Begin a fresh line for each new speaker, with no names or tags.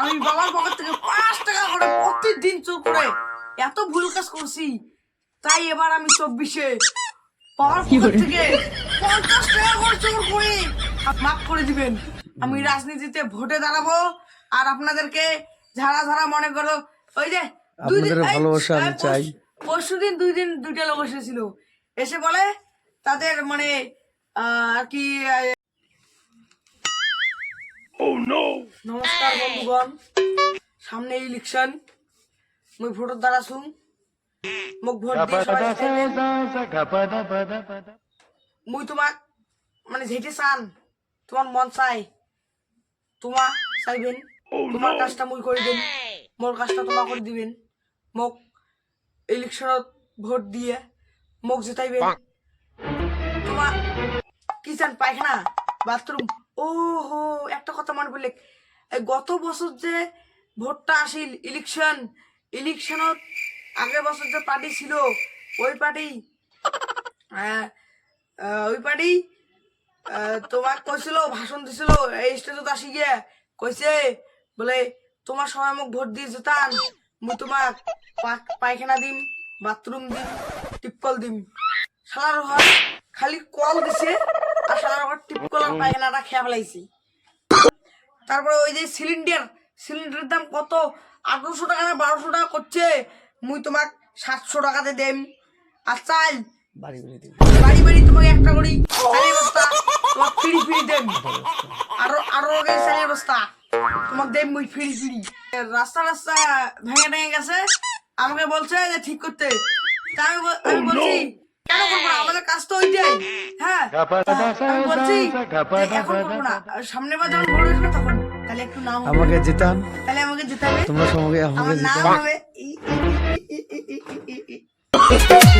আমি বাবার পকেট থেকে পাঁচ টাকা করে প্রতিদিন চোর করে এত ভুল কাজ করছি তাই এবার আমি চব্বিশে বাবার পকেট থেকে পঞ্চাশ টাকা করে চোর করে। মাফ করে দিবেন আমি রাজনীতিতে ভোটে দাঁড়াবো আর আপনাদেরকে ঝাড়া ঝাড়া মনে করো ওই যে দুই দিন
ভালোবাসা আমি চাই।
পরশু দিন দুই দিন দুইটা লোক এসেছিল। এসে বলে তাদের মানে আহ, আর কি নমস্কার বন্ধুগণ। সামনে ইলেকশন মুই ভোটর দ্বারা শুন। মোক ভোট মুই তোমাক মানে যেটি চান তোমার মন চাই তোমা চাইবেন। তোমার কাজটা মুই করে দিন মোর কাজটা তোমা করে দিবেন। মোক ইলেকশনত ভোট দিয়ে মোক জিতাইবেন। তোমা কি চান পায়খানা বাথরুম ও হো একটা কথা মনে পড়লে। গত বছর যে ভোটটা আসিল ইলেকশন ইলেকশনত আগের বছর যে পার্টি ছিল, ওই পার্টি ওই পার্টি তোমাক কৈছিল ভাষণ দিছিল, এই স্টেজত আসি গিয়ে, কইছে, বলে, তোমার সবাই মোক ভোট দিয়ে যেতান মুই তোমাক পা- পায়খানা দিম, বাথরুম দিম, টিপকল দিম। শালার হয় খালি কল দিছে, আর শালার ঘর টিপকল আর পায়খানাটা খেয়ে ফেলাইছি তারপরে ওই যে সিলিন্ডার সিলিন্ডারের দাম কত? আঠারোশো টাকা না বারোশো টাকা করছে? মুই তোমাক সাতশো টাকাতে দেম। আর চাল?
বাড়ি
বাড়ি বাড়ি তোমাকে একটা করি। চালের বস্তা। তোমাক ফিরি ফিরি দেম। আরও আরও চালের বস্তা। তোমাক দেম মুই ফিরি ফিরি। রাস্তা রাস্তা ভেঙে ভেঙে গেছে। আমাকে বলছে যে ঠিক করতে। তা আমি বলছি কেন করব না? আমাদের কাজ তো ওইটাই। হ্যাঁ। আমি বলছি যে এখন করব না। সামনে বার যখন ভোট আসবে তখন তাহলে একটু নাম হবে
আমাকে জিতান।
তাহলে আমাকে জিতাবে।
তোমরা সবাই আমাকে
আমার নাম
জিতান
হবে ই- ই- ই- ই- ই- ই- ই- ই- ই-